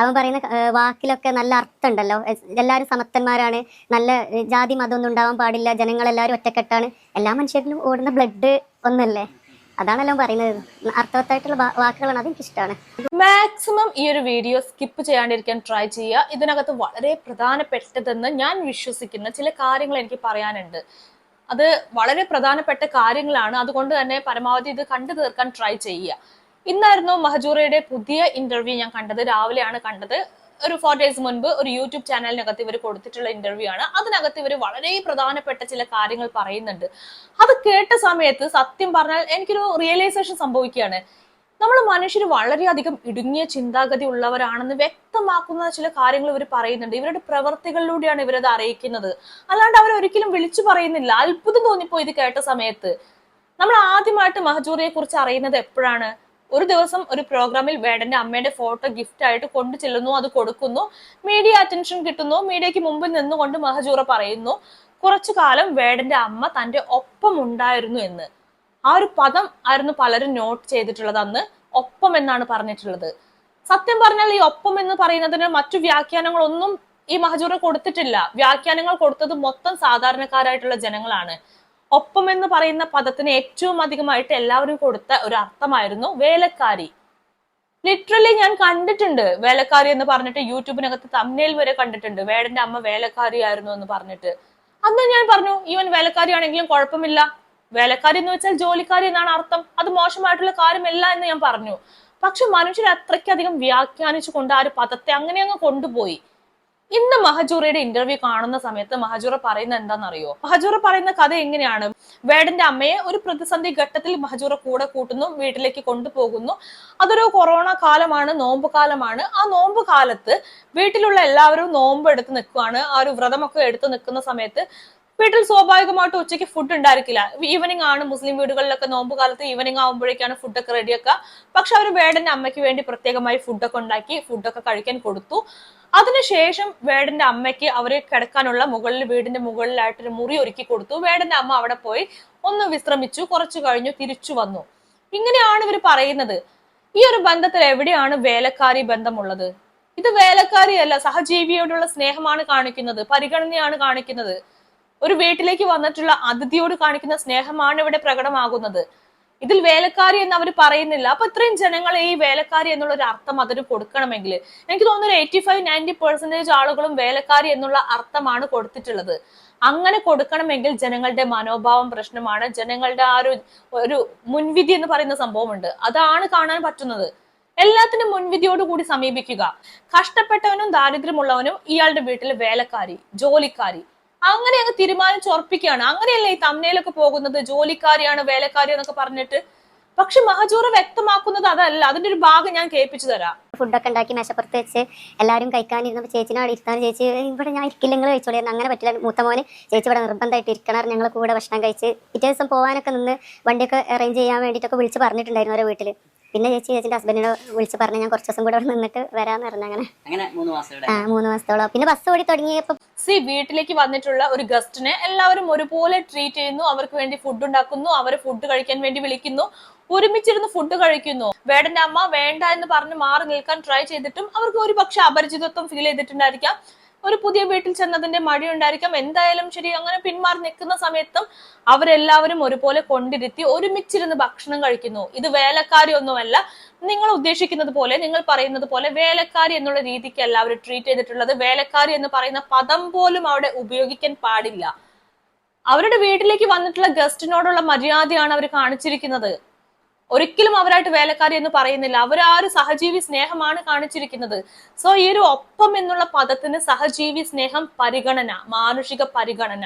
അവൻ പറയുന്ന വാക്കിലൊക്കെ നല്ല അർത്ഥമുണ്ടല്ലോ. എല്ലാവരും സമത്വന്മാരാണ് നല്ല ജാതി മതമൊന്നും ഉണ്ടാവാൻ പാടില്ല. ജനങ്ങളെല്ലാവരും ഒറ്റക്കെട്ടാണ്. എല്ലാ മനുഷ്യരിലും ഓടുന്ന ബ്ലഡ് ഒന്നല്ലേ? അതാണല്ലോ പറയുന്നത്. അർത്ഥവത്തായിട്ടുള്ള വാക്കുകളാണ് അത് എനിക്കിഷ്ടമാണ് മാക്സിമം ഈ ഒരു വീഡിയോ സ്കിപ്പ് ചെയ്യാണ്ടിരിക്കാൻ ട്രൈ ചെയ്യുക. ഇതിനകത്ത് വളരെ പ്രധാനപ്പെട്ടതെന്ന് ഞാൻ വിശ്വസിക്കുന്ന. ചില കാര്യങ്ങൾ എനിക്ക് പറയാനുണ്ട്. അത് വളരെ പ്രധാനപ്പെട്ട കാര്യങ്ങളാണ്. അതുകൊണ്ട് തന്നെ പരമാവധി ഇത് കണ്ടു തീർക്കാൻ ട്രൈ ചെയ്യുക. ഇന്നായിരുന്നു മഹജൂറയുടെ പുതിയ ഇന്റർവ്യൂ ഞാൻ കണ്ടത്. രാവിലെയാണ് കണ്ടത്. ഒരു ഫോർ ഡേയ്സ് മുൻപ് ഒരു യൂട്യൂബ് ചാനലിനകത്ത് ഇവർ കൊടുത്തിട്ടുള്ള ഇന്റർവ്യൂ ആണ്. അതിനകത്ത് ഇവർ വളരെ പ്രധാനപ്പെട്ട ചില കാര്യങ്ങൾ പറയുന്നുണ്ട്. അത് കേട്ട സമയത്ത് സത്യം പറഞ്ഞാൽ എനിക്കൊരു റിയലൈസേഷൻ സംഭവിക്കുകയാണ്. നമ്മൾ മനുഷ്യർ വളരെയധികം ഇടുങ്ങിയ ചിന്താഗതി ഉള്ളവരാണെന്ന് വ്യക്തമാക്കുന്ന ചില കാര്യങ്ങൾ ഇവർ പറയുന്നുണ്ട്. ഇവരുടെ പ്രവർത്തികളിലൂടെയാണ് ഇവരത് അറിയിക്കുന്നത്. അല്ലാണ്ട് അവർ ഒരിക്കലും വിളിച്ചു പറയുന്നില്ല. അത്ഭുതം തോന്നിപ്പോ ഇത് കേട്ട സമയത്ത്. നമ്മൾ ആദ്യമായിട്ട് മഹജൂറിയെ കുറിച്ച് അറിയുന്നത് എപ്പോഴാണ്? ഒരു ദിവസം ഒരു പ്രോഗ്രാമിൽ വേടന്റെ അമ്മയുടെ ഫോട്ടോ ഗിഫ്റ്റ് ആയിട്ട് കൊണ്ടു ചെല്ലുന്നു അത് കൊടുക്കുന്നു. മീഡിയ അറ്റൻഷൻ കിട്ടുന്നു. മീഡിയയ്ക്ക് മുമ്പിൽ നിന്നുകൊണ്ട് മഹജൂറ പറയുന്നു കുറച്ചു കാലം വേടന്റെ അമ്മ തന്റെ ഒപ്പം ഉണ്ടായിരുന്നു എന്ന്. ആ ഒരു പദം ആയിരുന്നു പലരും നോട്ട് ചെയ്തിട്ടുള്ളത് അന്ന്. ഒപ്പം എന്നാണ് പറഞ്ഞിട്ടുള്ളത്. സത്യം പറഞ്ഞാൽ ഈ ഒപ്പം എന്ന് പറയുന്നതിന് മറ്റു വ്യാഖ്യാനങ്ങളൊന്നും ഈ മഹജൂറ കൊടുത്തിട്ടില്ല. വ്യാഖ്യാനങ്ങൾ കൊടുത്തത് മൊത്തം സാധാരണക്കാരായിട്ടുള്ള ജനങ്ങളാണ്. ഒപ്പം എന്ന് പറയുന്ന പദത്തിന് ഏറ്റവും അധികമായിട്ട് എല്ലാവരും കൊടുത്ത ഒരു അർത്ഥമായിരുന്നു വേലക്കാരി. ലിറ്ററലി ഞാൻ കണ്ടിട്ടുണ്ട് വേലക്കാരി എന്ന് പറഞ്ഞിട്ട് യൂട്യൂബിനകത്ത് തമ്മിൽ വരെ കണ്ടിട്ടുണ്ട്. വേടന്റെ അമ്മ വേലക്കാരി ആയിരുന്നു എന്ന് പറഞ്ഞിട്ട്. അന്ന് ഞാൻ പറഞ്ഞു ഈവൻ വേലക്കാരി ആണെങ്കിലും കുഴപ്പമില്ല. വേലക്കാരി എന്ന് വെച്ചാൽ ജോലിക്കാരി എന്നാണ് അർത്ഥം. അത് മോശമായിട്ടുള്ള കാര്യമല്ല എന്ന് ഞാൻ പറഞ്ഞു. പക്ഷെ മനുഷ്യർ അത്രയ്ക്കധികം വ്യാഖ്യാനിച്ചു കൊണ്ട് ആ ഒരു പദത്തെ അങ്ങനെ അങ്ങ് കൊണ്ടുപോയി. ഇന്ന് മഹജൂറയുടെ ഇന്റർവ്യൂ കാണുന്ന സമയത്ത് മഹജൂറ പറയുന്ന എന്താണെന്നറിയോ? മഹജൂറ പറയുന്ന കഥ എങ്ങനെയാണ്? വേടന്റെ അമ്മയെ ഒരു പ്രതിസന്ധി ഘട്ടത്തിൽ മഹജൂറ കൂടെ കൂട്ടുന്നു വീട്ടിലേക്ക് കൊണ്ടുപോകുന്നു. അതൊരു കൊറോണ കാലമാണ് നോമ്പ് കാലമാണ്. ആ നോമ്പ് കാലത്ത് വീട്ടിലുള്ള എല്ലാവരും നോമ്പ് എടുത്ത് നിൽക്കുകയാണ് ആ ഒരു വ്രതമൊക്കെ എടുത്ത് നിൽക്കുന്ന സമയത്ത് വീട്ടിൽ സ്വാഭാവികമായിട്ട് ഉച്ചയ്ക്ക് ഫുഡ് ഉണ്ടായിരിക്കില്ല. ഈവനിങ് ആണ് മുസ്ലിം വീടുകളിലൊക്കെ നോമ്പ് കാലത്ത് ഈവനിങ് ആകുമ്പോഴേക്കാണ് ഫുഡൊക്കെ റെഡിയാക്കുക പക്ഷെ അവർ വേടന്റെ അമ്മയ്ക്ക് വേണ്ടി പ്രത്യേകമായി ഫുഡൊക്കെ ഉണ്ടാക്കി ഫുഡൊക്കെ കഴിക്കാൻ കൊടുത്തു. അതിനുശേഷം വേടന്റെ അമ്മയ്ക്ക് അവർ കിടക്കാനുള്ള മുകളിൽ വീടിന്റെ മുകളിലായിട്ടൊരു മുറി ഒരുക്കി കൊടുത്തു. വേടന്റെ അമ്മ അവിടെ പോയി ഒന്ന് വിശ്രമിച്ചു കുറച്ചു കഴിഞ്ഞു തിരിച്ചു വന്നു. ഇങ്ങനെയാണ് ഇവർ പറയുന്നത്. ഈ ഒരു ബന്ധത്തിൽ എവിടെയാണ് വേലക്കാരി ബന്ധമുള്ളത്? ഇത് വേലക്കാരിയല്ല സഹജീവിയോടുള്ള സ്നേഹമാണ് കാണിക്കുന്നത് പരിഗണനയാണ് കാണിക്കുന്നത്. ഒരു വീട്ടിലേക്ക് വന്നിട്ടുള്ള അതിഥിയോട് കാണിക്കുന്ന സ്നേഹമാണ് ഇവിടെ പ്രകടമാകുന്നത്. ഇതിൽ വേലക്കാരി എന്ന് അവർ പറയുന്നില്ല. അപ്പൊ ഇത്രയും ജനങ്ങൾ ഈ വേലക്കാരി എന്നുള്ള ഒരു അർത്ഥം അതിന് കൊടുക്കണമെങ്കിൽ എനിക്ക് തോന്നുന്നു എയ്റ്റി ഫൈവ് നയന്റി പെർസെന്റേജ് ആളുകളും വേലക്കാരി എന്നുള്ള അർത്ഥമാണ് കൊടുത്തിട്ടുള്ളത്. അങ്ങനെ കൊടുക്കണമെങ്കിൽ ജനങ്ങളുടെ മനോഭാവം പ്രശ്നമാണ്. ജനങ്ങളുടെ ആ ഒരു ഒരു മുൻവിധി എന്ന് പറയുന്ന സംഭവമുണ്ട്. അതാണ് കാണാൻ പറ്റുന്നത്. എല്ലാത്തിനും മുൻവിധിയോടുകൂടി സമീപിക്കുക. കഷ്ടപ്പെട്ടവനും ദാരിദ്ര്യമുള്ളവനും ഇയാളുടെ വീട്ടിൽ വേലക്കാരി ജോലിക്കാരി. അങ്ങനെ അങ്ങ് തീരുമാനിച്ച് ഉറപ്പിക്കുകയാണ്. അങ്ങനെയല്ലേ ഈ തമ്മനയിലൊക്കെ പോകുന്നത്? ജോലിക്കാരിയാണ് വേലക്കാരി എന്നൊക്കെ പറഞ്ഞിട്ട്. പക്ഷെ മഹജൂറ് വ്യക്തമാക്കുന്നത് അതല്ല. അതിന്റെ ഒരു ഭാഗം ഞാൻ കേൾപ്പിച്ചു തരാം. ഫുഡൊക്കെ ഉണ്ടാക്കി മേശപ്പുറത്ത് വെച്ച് എല്ലാവരും കഴിക്കാനിരുന്നപ്പോൾ ചേച്ചിനെ അവിടെ ഇരുത്താൻ ചേച്ചി ഇവിടെ ഞാൻ ഇരിക്കില്ല നിങ്ങൾ അങ്ങനെ പറ്റില്ല. മൂത്ത മോന് ചേച്ചി ഇവിടെ നിർബന്ധമായിട്ട് ഇരിക്കണം ഞങ്ങൾ കൂടെ ഭക്ഷണം കഴിച്ച് പിറ്റേ ദിവസം പോകാനൊക്കെ നിന്ന് വണ്ടിയൊക്കെ അറേഞ്ച് ചെയ്യാൻ വേണ്ടിയിട്ടൊക്കെ വിളിച്ച് പറഞ്ഞിട്ടുണ്ടായിരുന്നു ഓരോ വീട്ടിൽ പിന്നെ ചേച്ചി ചേച്ചിന്റെ ഹസ്ബൻഡിനെ വിളിച്ച് പറഞ്ഞ് ഞാൻ കുറച്ച് ദിവസം കൂടെ അവിടെ നിന്നിട്ട് വരാന്ന് പറഞ്ഞു അങ്ങനെ. അങ്ങനെ മൂന്ന് മാസം ആ മൂന്ന് മാസത്തോളം. പിന്നെ ബസ് ഓടി തുടങ്ങിയപ്പോൾ സി വീട്ടിലേക്ക് വന്നിട്ടുള്ള ഒരു ഗസ്റ്റിനെ എല്ലാവരും ഒരുപോലെ ട്രീറ്റ് ചെയ്യുന്നു. അവർക്ക് വേണ്ടി ഫുഡ് ഉണ്ടാക്കുന്നു. അവർ ഫുഡ് കഴിക്കാൻ വേണ്ടി വിളിക്കുന്നു. ഒരുമിച്ചിരുന്ന് ഫുഡ് കഴിക്കുന്നു. വേടന്റെ അമ്മ വേണ്ട എന്ന് പറഞ്ഞ് മാറി നിൽക്കാൻ ട്രൈ ചെയ്തിട്ടും അവർക്ക് ഒരു പക്ഷെ അപരിചിതത്വം ഫീൽ ചെയ്തിട്ടുണ്ടായിരിക്കാം. ഒരു പുതിയ വീട്ടിൽ ചെന്നതിന്റെ മടി ഉണ്ടായിരിക്കാം എന്തായാലും ശരി അങ്ങനെ പിന്മാറി നിൽക്കുന്ന സമയത്തും അവരെല്ലാവരും ഒരുപോലെ കൊണ്ടിരുത്തി ഒരുമിച്ചിരുന്ന് ഭക്ഷണം കഴിക്കുന്നു. ഇത് വേലക്കാരി ഒന്നുമല്ല നിങ്ങൾ ഉദ്ദേശിക്കുന്നത് പോലെ നിങ്ങൾ പറയുന്നത് പോലെ വേലക്കാരി എന്നുള്ള രീതിക്ക് എല്ലാവരും ട്രീറ്റ് ചെയ്തിട്ടുള്ളത്. വേലക്കാരി എന്ന് പറയുന്ന പദം പോലും അവിടെ ഉപയോഗിക്കാൻ പാടില്ല. അവരുടെ വീട്ടിലേക്ക് വന്നിട്ടുള്ള ഗസ്റ്റിനോടുള്ള മര്യാദയാണ് അവർ കാണിച്ചിരിക്കുന്നത്. ഒരിക്കലും അവരായിട്ട് വേലക്കാരി എന്ന് പറയുന്നില്ല. അവർ ആ ഒരു സഹജീവി സ്നേഹമാണ് കാണിച്ചിരിക്കുന്നത്. സോ ഈ ഒരു ഒപ്പം എന്നുള്ള പദത്തിന് സഹജീവി സ്നേഹം പരിഗണന മാനുഷിക പരിഗണന.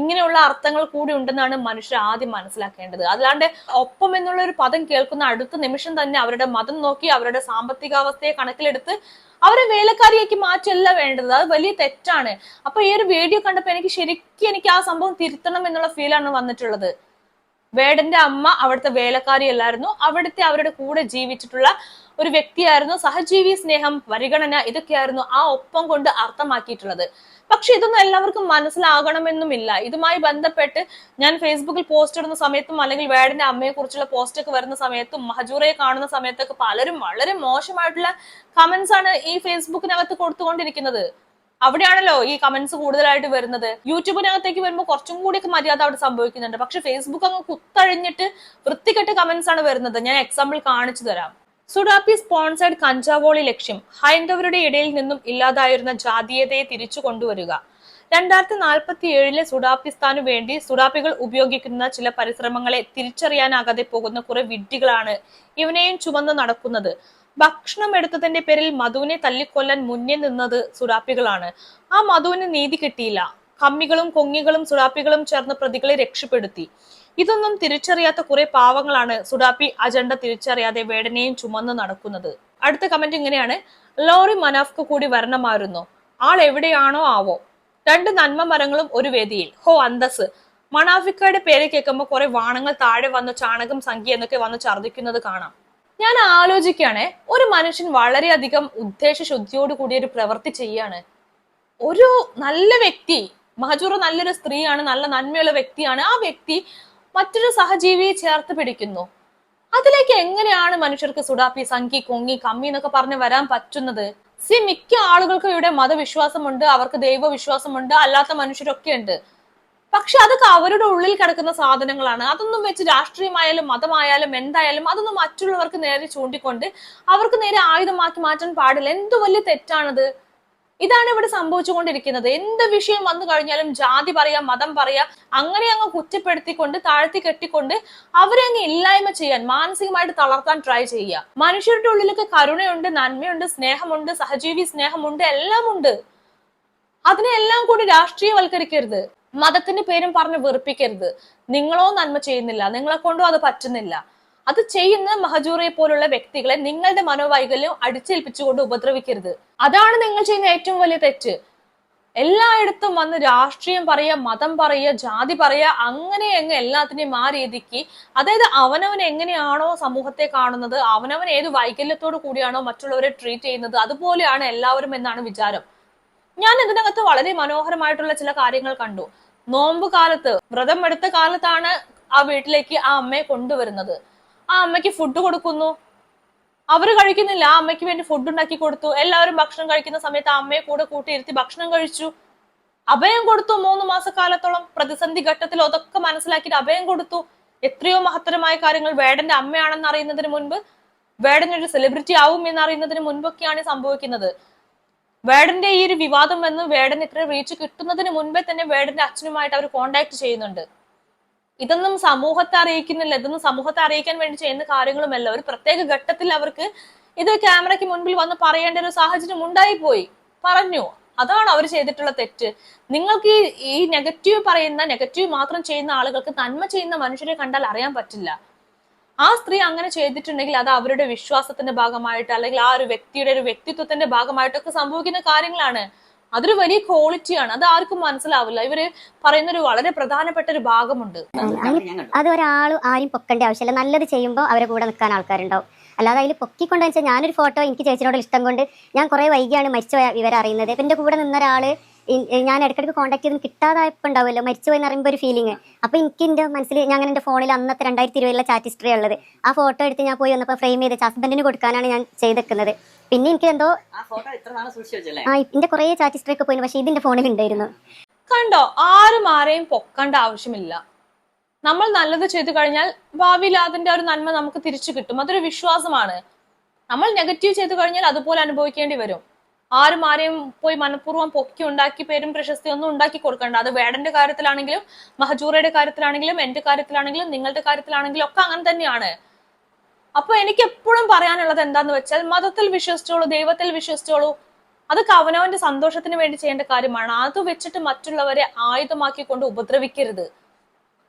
ഇങ്ങനെയുള്ള അർത്ഥങ്ങൾ കൂടി ഉണ്ടെന്നാണ് മനുഷ്യർ ആദ്യം മനസ്സിലാക്കേണ്ടത്. അല്ലാണ്ട് ഒപ്പം എന്നുള്ള ഒരു പദം കേൾക്കുന്ന അടുത്ത നിമിഷം തന്നെ അവരുടെ മതം നോക്കി അവരുടെ സാമ്പത്തികാവസ്ഥയെ കണക്കിലെടുത്ത് അവരെ വേലക്കാരിയാക്കി മാറ്റല്ല വേണ്ടത്. അത് വലിയ തെറ്റാണ്. അപ്പൊ ഈ ഒരു വീഡിയോ കണ്ടപ്പോ എനിക്ക് ശരിക്കും എനിക്ക് ആ സംഭവം തിരുത്തണം എന്നുള്ള ഫീലാണ് വന്നിട്ടുള്ളത്. വേടന്റെ അമ്മ അവിടുത്തെ വേലക്കാരി അല്ലായിരുന്നു. അവിടുത്തെ അവരുടെ കൂടെ ജീവിച്ചിട്ടുള്ള ഒരു വ്യക്തിയായിരുന്നു. സഹജീവി സ്നേഹം പരിഗണന ഇതൊക്കെയായിരുന്നു ആ ഒപ്പം കൊണ്ട് അർത്ഥമാക്കിയിട്ടുള്ളത്. പക്ഷെ ഇതൊന്നും എല്ലാവർക്കും മനസ്സിലാകണമെന്നുമില്ല. ഇതുമായി ബന്ധപ്പെട്ട് ഞാൻ ഫേസ്ബുക്കിൽ പോസ്റ്റ് ഇടുന്ന സമയത്തും അല്ലെങ്കിൽ വേടന്റെ അമ്മയെ കുറിച്ചുള്ള പോസ്റ്റ് ഒക്കെ വരുന്ന സമയത്തും മഹജൂറയെ കാണുന്ന സമയത്തൊക്കെ പലരും വളരെ മോശമായിട്ടുള്ള കമന്റ്സ് ആണ് ഈ ഫേസ്ബുക്കിനകത്ത് കൊടുത്തുകൊണ്ടിരിക്കുന്നത്. അവിടെയാണല്ലോ ഈ കമന്റ്സ് കൂടുതലായിട്ട് വരുന്നത്. യൂട്യൂബിനകത്തേക്ക് വരുമ്പോൾ കുറച്ചും കൂടിയൊക്കെ മര്യാദ അവിടെ സംഭവിക്കുന്നുണ്ട്. പക്ഷെ ഫേസ്ബുക്ക് അങ്ങ് കുത്തഴിഞ്ഞിട്ട് വൃത്തികെട്ട് കമന്റ്സ് ആണ് വരുന്നത്. ഞാൻ എക്സാമ്പിൾ കാണിച്ചു തരാം. സുഡാപ്പി സ്പോൺസേഡ് കഞ്ചാവോളി ലക്ഷ്യം. ഹൈന്ദവരുടെ ഇടയിൽ നിന്നും ഇല്ലാതായിരുന്ന ജാതീയതയെ തിരിച്ചു കൊണ്ടുവരിക. രണ്ടായിരത്തി നാൽപ്പത്തി ഏഴിലെ സുഡാപ്പിസ്ഥാനു വേണ്ടി സുഡാപ്പികൾ ഉപയോഗിക്കുന്ന ചില പരിശ്രമങ്ങളെ തിരിച്ചറിയാനാകാതെ പോകുന്ന കുറെ വിഡ്ഢികളാണ് ഇവനെയും ചുമന്ന് നടക്കുന്നത്. ഭക്ഷണം എടുത്തതിന്റെ പേരിൽ മധുവിനെ തല്ലിക്കൊല്ലാൻ മുന്നിൽ നിന്നത് സുഡാപ്പികളാണ് ആ മധുവിന് നീതി കിട്ടിയില്ല. കമ്മികളും കൊങ്ങികളും സുഡാപ്പികളും ചേർന്ന് പ്രതികളെ രക്ഷപ്പെടുത്തി. ഇതൊന്നും തിരിച്ചറിയാത്ത കുറെ പാവങ്ങളാണ് സുഡാപ്പി അജണ്ട തിരിച്ചറിയാതെ വേടനെയും ചുമന്ന് നടക്കുന്നത്. അടുത്ത കമന്റ് ഇങ്ങനെയാണ്. ലോറി മനാഫ്ക്ക് കൂടി വരണമായിരുന്നു. ആൾ എവിടെയാണോ ആവോ. രണ്ട് നന്മ മരങ്ങളും ഒരു വേദിയിൽ. ഹോ അന്തസ് മണാഫിക്കയുടെ പേര് കേൾക്കുമ്പോൾ കുറെ വാണങ്ങൾ താഴെ വന്ന് ചാണകം സംഖ്യ എന്നൊക്കെ വന്ന് ഛർദ്ദിക്കുന്നത് കാണാം. ഞാൻ ആലോചിക്കുകയാണ് ഒരു മനുഷ്യൻ വളരെയധികം ഉദ്ദേശശുദ്ധിയോട് കൂടിയ ഒരു പ്രവൃത്തി ചെയ്യാണ്. ഒരു നല്ല വ്യക്തി മഹജൂർ നല്ലൊരു സ്ത്രീയാണ് നല്ല നന്മയുള്ള വ്യക്തിയാണ് ആ വ്യക്തി മറ്റൊരു സഹജീവിയെ ചേർത്ത് പിടിക്കുന്നു. അതിലേക്ക് എങ്ങനെയാണ് മനുഷ്യർക്ക് സുഡാപ്പി സംഖി കൊങ്ങി കമ്മി എന്നൊക്കെ പറഞ്ഞ് വരാൻ പറ്റുന്നത്? സി മിക്ക ആളുകൾക്കും ഇവിടെ മതവിശ്വാസമുണ്ട് അവർക്ക് ദൈവവിശ്വാസമുണ്ട് അല്ലാത്ത മനുഷ്യരൊക്കെ ഉണ്ട് പക്ഷെ അതൊക്കെ അവരുടെ ഉള്ളിൽ കിടക്കുന്ന സാധനങ്ങളാണ്. അതൊന്നും വെച്ച് രാഷ്ട്രീയമായാലും മതമായാലും എന്തായാലും അതൊന്നും മറ്റുള്ളവർക്ക് നേരെ ചൂണ്ടിക്കൊണ്ട് അവർക്ക് നേരെ ആയുധമാക്കി മാറ്റാൻ പാടില്ല. എന്ത് വലിയ തെറ്റാണത്? ഇതാണ് ഇവിടെ സംഭവിച്ചുകൊണ്ടിരിക്കുന്നത്. എന്ത് വിഷയം വന്നു കഴിഞ്ഞാലും ജാതി പറയാ മതം പറയാ അങ്ങനെ അങ്ങ് കുറ്റപ്പെടുത്തിക്കൊണ്ട് താഴ്ത്തി കെട്ടിക്കൊണ്ട് അവരെ അങ്ങ് ഇല്ലായ്മ ചെയ്യാൻ മാനസികമായിട്ട് തളർത്താൻ ട്രൈ ചെയ്യുക. മനുഷ്യരുടെ ഉള്ളിലൊക്കെ കരുണയുണ്ട് നന്മയുണ്ട് സ്നേഹമുണ്ട് സഹജീവി സ്നേഹമുണ്ട് എല്ലാം ഉണ്ട് അതിനെല്ലാം കൂടി രാഷ്ട്രീയവൽക്കരിക്കരുത്. മതത്തിന്റെ പേരും പറഞ്ഞ് വെറുപ്പിക്കരുത്. നിങ്ങളോ നന്മ ചെയ്യുന്നില്ല. നിങ്ങളെ കൊണ്ടോ അത് പറ്റുന്നില്ല. അത് ചെയ്യുന്ന മഹജൂറയെ പോലുള്ള വ്യക്തികളെ നിങ്ങളുടെ മനോവൈകല്യം അടിച്ചേൽപ്പിച്ചുകൊണ്ട് ഉപദ്രവിക്കരുത്. അതാണ് നിങ്ങൾ ചെയ്യുന്ന ഏറ്റവും വലിയ തെറ്റ്. എല്ലായിടത്തും വന്ന് രാഷ്ട്രീയം പറയുക മതം പറയുക ജാതി പറയുക അങ്ങനെ അങ്ങ് എല്ലാത്തിനെയും ആ രീതിക്ക് അതായത് അവനവൻ എങ്ങനെയാണോ സമൂഹത്തെ കാണുന്നത് അവനവൻ ഏത് വൈകല്യത്തോടു കൂടിയാണോ മറ്റുള്ളവരെ ട്രീറ്റ് ചെയ്യുന്നത് അതുപോലെയാണ് എല്ലാവരും എന്നാണ് വിചാരം. ഞാൻ ഇതിനകത്ത് വളരെ മനോഹരമായിട്ടുള്ള ചില കാര്യങ്ങൾ കണ്ടു. നോമ്പ് കാലത്ത് വ്രതം എടുത്ത കാലത്താണ് ആ വീട്ടിലേക്ക് ആ അമ്മയെ കൊണ്ടുവരുന്നത്. ആ അമ്മയ്ക്ക് ഫുഡ് കൊടുക്കുന്നു. അവർ കഴിക്കുന്നില്ല. ആ അമ്മയ്ക്ക് വേണ്ടി ഫുഡ് ഉണ്ടാക്കി കൊടുത്തു. എല്ലാവരും ഭക്ഷണം കഴിക്കുന്ന സമയത്ത് ആ അമ്മയെ കൂടെ കൂട്ടിയിരുത്തി ഭക്ഷണം കഴിച്ചു. അഭയം കൊടുത്തു മൂന്ന് മാസക്കാലത്തോളം. പ്രതിസന്ധി ഘട്ടത്തിൽ അതൊക്കെ മനസ്സിലാക്കിയിട്ട് അഭയം കൊടുത്തു. എത്രയോ മഹത്തരമായ കാര്യങ്ങൾ വേടന്റെ അമ്മയാണെന്ന് അറിയുന്നതിന് മുൻപ് വേടൻ ഒരു സെലിബ്രിറ്റി ആവും എന്ന് അറിയുന്നതിന് മുൻപൊക്കെയാണ് സംഭവിക്കുന്നത്. വേടന്റെ ഈ ഒരു വിവാദം വന്ന് വേടൻ ഇത്ര റീച്ച് കിട്ടുന്നതിന് മുൻപേ തന്നെ വേടന്റെ അച്ഛനുമായിട്ട് അവർ കോണ്ടാക്ട് ചെയ്യുന്നുണ്ട്. ഇതൊന്നും സമൂഹത്തെ അറിയിക്കുന്നില്ല. ഇതൊന്നും സമൂഹത്തെ അറിയിക്കാൻ വേണ്ടി ചെയ്യുന്ന കാര്യങ്ങളുമല്ല. ഒരു പ്രത്യേക ഘട്ടത്തിൽ അവർക്ക് ഇത് ക്യാമറയ്ക്ക് മുൻപിൽ വന്ന് പറയേണ്ട ഒരു സാഹചര്യം ഉണ്ടായിപ്പോയി. പറഞ്ഞു. അതാണ് അവർ ചെയ്തിട്ടുള്ള തെറ്റ്. നിങ്ങൾക്ക് ഈ നെഗറ്റീവ് പറയുന്ന നെഗറ്റീവ് മാത്രം ചെയ്യുന്ന ആളുകൾക്ക് നന്മ ചെയ്യുന്ന മനുഷ്യരെ കണ്ടാൽ അറിയാൻ പറ്റില്ല. ആ സ്ത്രീ അങ്ങനെ ചെയ്തിട്ടുണ്ടെങ്കിൽ അത് അവരുടെ വിശ്വാസത്തിന്റെ ഭാഗമായിട്ട് അല്ലെങ്കിൽ ആ ഒരു വ്യക്തിയുടെ ഒരു വ്യക്തിത്വത്തിന്റെ ഭാഗമായിട്ടൊക്കെ സംഭവിക്കുന്ന കാര്യങ്ങളാണ്. അതൊരു വലിയ ക്വാളിറ്റിയാണ് അത് ആർക്കും മനസ്സിലാവില്ല. ഇവർ പറയുന്ന ഒരു വളരെ പ്രധാനപ്പെട്ട ഒരു ഭാഗമുണ്ട്. അത് ഒരാൾ ആരും പൊക്കേണ്ട ആവശ്യമില്ല. നല്ലത് ചെയ്യുമ്പോൾ അവരെ കൂടെ നിൽക്കാൻ ആൾക്കാരുണ്ടാവും. അല്ലാതെ അതിൽ പൊക്കിക്കൊണ്ട് വെച്ചാൽ ഞാനൊരു ഫോട്ടോ എനിക്ക് ചേച്ചിനോട് ഇഷ്ടം കൊണ്ട് ഞാൻ കുറെ വൈകിയാണ് മരിച്ച വിവരം അറിയുന്നത്. എന്റെ കൂടെ നിന്ന ഒരാൾ ഞാൻ ഇടയ്ക്കിടയ്ക്ക് കോൺടാക്ട് ചെയ്തും കിട്ടാതായപ്പോൾ ഉണ്ടാവുമല്ലോ. മരിച്ചു പോയി എന്ന് പറയുമ്പോൾ ഒരു ഫീലിംഗ് അപ്പോൾ എനിക്ക് എന്റെ മനസ്സിൽ ഞാൻ എന്റെ ഫോണിൽ അന്നത്തെ രണ്ടായിരത്തി ഇരുപതിലെ ചാറ്റ് ഹിസ്റ്ററി ഉള്ളത്. ആ ഫോട്ടോ എടുത്ത് ഞാൻ പോയി വന്നപ്പോൾ ഫ്രെയിം ചെയ്ത് ഹസ്ബൻഡിന് കൊടുക്കാനാണ് ഞാൻ ചെയ്തേക്കുന്നത്. പിന്നെ എനിക്ക് എന്തോ ആ എന്റെ കുറേ ചാറ്റ് ഹിസ്റ്ററി ഒക്കെ പോയിരുന്നു പക്ഷേ ഇതിന്റെ ഫോണിൽ ഉണ്ടായിരുന്നു കണ്ടോ? ആരും ആരെയും പൊക്കേണ്ട ആവശ്യമില്ല. നമ്മൾ നല്ലത് ചെയ്തു കഴിഞ്ഞാൽ ഭാവിയിൽ അതിന്റെ ഒരു നന്മ നമുക്ക് തിരിച്ചു കിട്ടും. അതൊരു വിശ്വാസമാണ്. നമ്മൾ നെഗറ്റീവ് ചെയ്തു കഴിഞ്ഞാൽ അതുപോലെ അനുഭവിക്കേണ്ടി വരും. ആരും ആരെയും പോയി മനഃപൂർവം പൊക്കി ഉണ്ടാക്കി പേരും പ്രശസ്തി ഒന്നും ഉണ്ടാക്കി കൊടുക്കണ്ട. അത് വേടന്റെ കാര്യത്തിലാണെങ്കിലും മഹജൂറയുടെ കാര്യത്തിലാണെങ്കിലും എന്റെ കാര്യത്തിലാണെങ്കിലും നിങ്ങളുടെ കാര്യത്തിലാണെങ്കിലും ഒക്കെ അങ്ങനെ തന്നെയാണ്. അപ്പൊ എനിക്ക് എപ്പോഴും പറയാനുള്ളത് എന്താന്ന് വെച്ചാൽ മതത്തിൽ വിശ്വസിച്ചോളൂ ദൈവത്തിൽ വിശ്വസിച്ചോളൂ. അത് അവനവന്റെ സന്തോഷത്തിന് വേണ്ടി ചെയ്യേണ്ട കാര്യമാണ്. അത് വെച്ചിട്ട് മറ്റുള്ളവരെ ആയുധമാക്കിക്കൊണ്ട് ഉപദ്രവിക്കരുത്.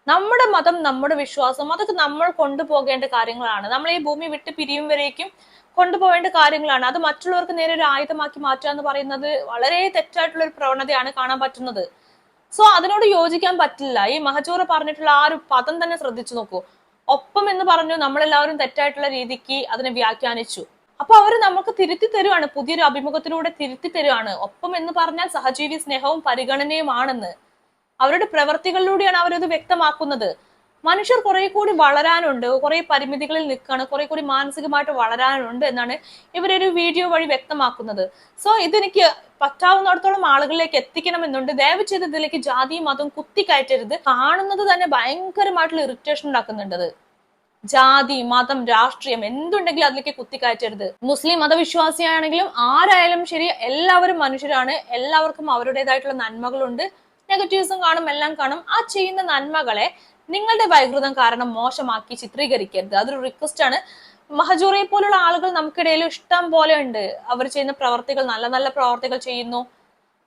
നമ്മുടെ മതം നമ്മുടെ വിശ്വാസം അതൊക്കെ നമ്മൾ കൊണ്ടുപോകേണ്ട കാര്യങ്ങളാണ്. നമ്മൾ ഈ ഭൂമി വിട്ട് പിരിയും വരേക്കും കൊണ്ടുപോകേണ്ട കാര്യങ്ങളാണ്. അത് മറ്റുള്ളവർക്ക് നേരെ ഒരു ആയുധമാക്കി മാറ്റുക എന്ന് പറയുന്നത് വളരെ തെറ്റായിട്ടുള്ള ഒരു പ്രവണതയാണ് കാണാൻ പറ്റുന്നത്. സോ അതിനോട് യോജിക്കാൻ പറ്റില്ല. ഈ മഹജൂറ പറഞ്ഞിട്ടുള്ള ആ ഒരു പദം തന്നെ ശ്രദ്ധിച്ചു നോക്കൂ. ഒപ്പം എന്ന് പറഞ്ഞു നമ്മളെല്ലാവരും തെറ്റായിട്ടുള്ള രീതിക്ക് അതിനെ വ്യാഖ്യാനിച്ചു. അപ്പൊ അവർ നമുക്ക് തിരുത്തി തരുവാണ്. പുതിയൊരു അഭിമുഖത്തിലൂടെ തിരുത്തി തരുവാണ്. ഒപ്പം എന്ന് പറഞ്ഞാൽ സഹജീവി സ്നേഹവും പരിഗണനയുമാണെന്ന്. അവരുടെ പ്രവർത്തികളിലൂടെയാണ് അവരത് വ്യക്തമാക്കുന്നത്. മനുഷ്യർ കുറെ കൂടി വളരാനുണ്ട് കുറെ പരിമിതികളിൽ നിൽക്കുകയാണ് കുറെ കൂടി മാനസികമായിട്ട് വളരാനുണ്ട് എന്നാണ് ഇവരൊരു വീഡിയോ വഴി വ്യക്തമാക്കുന്നത്. സോ ഇതെനിക്ക് പറ്റാവുന്നിടത്തോളം ആളുകളിലേക്ക് എത്തിക്കണമെന്നുണ്ട്. ദയവ് ചെയ്ത് ഇതിലേക്ക് ജാതിയും മതവും കുത്തിക്കയറ്റരുത്. കാണുന്നത് തന്നെ ഭയങ്കരമായിട്ടുള്ള ഇറിറ്റേഷൻ ഉണ്ടാക്കുന്നുണ്ടത് ജാതി മതം രാഷ്ട്രീയം എന്തുണ്ടെങ്കിലും അതിലേക്ക് കുത്തിക്കയറ്റരുത്. മുസ്ലിം മതവിശ്വാസിയാണെങ്കിലും ആരായാലും ശരി എല്ലാവരും മനുഷ്യരാണ്. എല്ലാവർക്കും അവരുടേതായിട്ടുള്ള നന്മകളുണ്ട്. നെഗറ്റീവ്സും കാണും എല്ലാം കാണും. ആ ചെയ്യുന്ന നന്മകളെ നിങ്ങളുടെ വൈകൃതം കാരണം മോശമാക്കി ചിത്രീകരിക്കരുത്. അതൊരു റിക്വസ്റ്റ് ആണ്. മഹജൂറിയെ പോലുള്ള ആളുകൾ നമുക്കിടയിൽ ഇഷ്ടം പോലെ ഉണ്ട്. അവർ ചെയ്യുന്ന പ്രവർത്തികൾ നല്ല നല്ല പ്രവർത്തികൾ ചെയ്യുന്നു.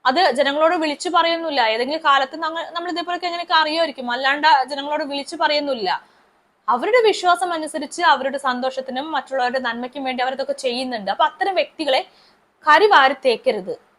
അത് ജനങ്ങളോട് വിളിച്ചു പറയുന്നില്ല. ഏതെങ്കിലും കാലത്ത് നമ്മൾ ഇതേപോലൊക്കെ എങ്ങനെയൊക്കെ അറിയുമായിരിക്കും. അല്ലാണ്ട് ജനങ്ങളോട് വിളിച്ചു പറയുന്നില്ല. അവരുടെ വിശ്വാസം അനുസരിച്ച് അവരുടെ സന്തോഷത്തിനും മറ്റുള്ളവരുടെ നന്മയ്ക്കും വേണ്ടി അവരതൊക്കെ ചെയ്യുന്നുണ്ട്. അപ്പൊ അത്തരം വ്യക്തികളെ കരിവാരി തേക്കരുത്.